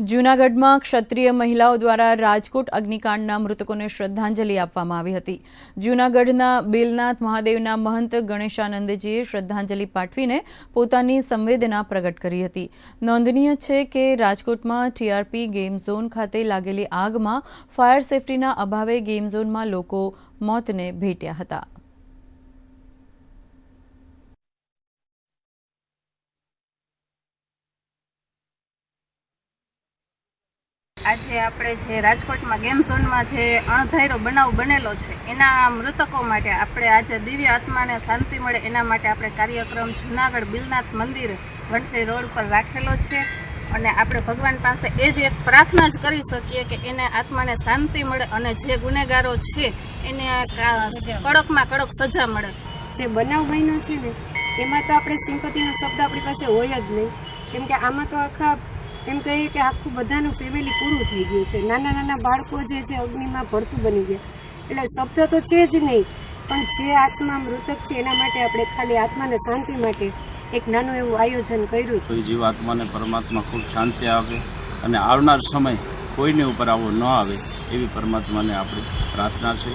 જૂનાગઢમાં ક્ષત્રિય મહિલાઓ દ્વારા રાજકોટ અગ્નિકાંડના મૃતકોને શ્રદ્ધાંજલિ આપવામાં આવી હતી. જૂનાગઢના બેલનાથ મહાદેવના મહંત ગણેશાનંદજીએ શ્રદ્ધાંજલિ પાઠવીને પોતાની સંવેદના પ્રગટ કરી હતી. નોંધનીય છે કે રાજકોટમાં ટીઆરપી ગેમ ઝોન ખાતે લાગેલી આગમાં ફાયર સેફટીના અભાવે ગેમ ઝોનમાં લોકો મોતને ભેટ્યા હતા. આજે આપણે જે રાજકોટમાં ગેમ ઝોનમાં જે અણધાર્યો બનાવ બનેલો છે, એના મૃતકો માટે આપણે આજે દિવ્ય આત્માને શાંતિ મળે એના માટે આપણે કાર્યક્રમ જુનાગઢ બિલનાથ મંદિર વંટલી રોડ પર રાખેલો છે. અને આપણે ભગવાન પાસે એ જ એક પ્રાર્થના જ કરી શકીએ કે એને આત્માને શાંતિ મળે અને જે ગુનેગારો છે, એને કડકમાં કડક સજા મળે. જે બનાવ બન્યો છે ને, એમાં તો આપણે સિમ્પતિનો શબ્દ આપણી પાસે હોય જ નહીં. કેમ કે આમાં તો આખા એમ કહીએ કે આખું બધાનું ફેમિલી પૂરું થઈ ગયું છે. નાના નાના બાળકો જે છે, અગ્નિમાં ભરતું બની ગયા. એટલે શબ્દ તો છે જ નહીં, પણ જે આત્મા મૃતક છે, એના માટે આપણે ખાલી આત્માને શાંતિ માટે એક નાનું એવું આયોજન કર્યું છે. જીવ આત્માને પરમાત્મા ખૂબ શાંતિ આપે અને આવનાર સમય કોઈને ઉપર આવો ન આવે, એવી પરમાત્માને આપણી પ્રાર્થના છે.